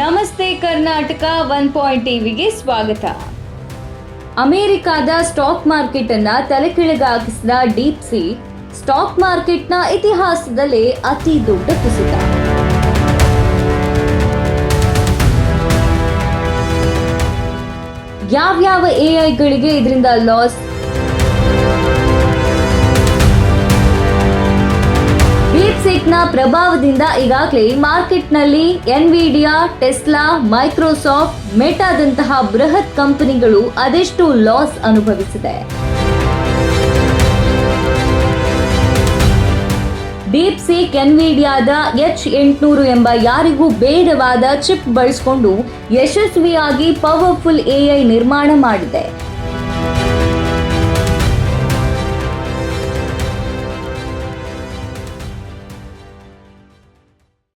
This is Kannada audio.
ನಮಸ್ತೆ ಕರ್ನಾಟಕ ಒನ್ ಪಾಯಿಂಟ್ ಟಿವಿಗೆ ಸ್ವಾಗತ. ಅಮೆರಿಕಾದ ಸ್ಟಾಕ್ ಮಾರ್ಕೆಟ್ ಅನ್ನ ತಲೆಕೆಳಗಾಗಿಸಿದ ಡೀಪ್ ಸಿ, ಸ್ಟಾಕ್ ಮಾರ್ಕೆಟ್ನ ಇತಿಹಾಸದಲ್ಲೇ ಅತಿ ದೊಡ್ಡ ಕುಸಿತ. ಯಾವ್ಯಾವ ಎಐಗಳಿಗೆ ಇದರಿಂದ ಲಾಸ್? ಡೀಪ್ಸೀಕ್ನ ಪ್ರಭಾವದಿಂದ ಈಗಾಗಲೇ ಮಾರ್ಕೆಟ್ನಲ್ಲಿ ಎನ್ವಿಡಿಯಾ, ಟೆಸ್ಲಾ, ಮೈಕ್ರೋಸಾಫ್ಟ್, ಮೆಟಾದಂತಹ ಬೃಹತ್ ಕಂಪನಿಗಳು ಅದೆಷ್ಟು ಲಾಸ್ ಅನುಭವಿಸಿದೆ. ಡೀಪ್ ಸೀಕ್ ಎನ್ವಿಡಿಯಾದ ಎಚ್ ಎಂಟುನೂರು ಎಂಬ ಯಾರಿಗೂ ಬೇಡವಾದ ಚಿಪ್ ಬಳಸಿಕೊಂಡು ಯಶಸ್ವಿಯಾಗಿ ಪವರ್ಫುಲ್ ಎಐ ನಿರ್ಮಾಣ ಮಾಡಿದೆ.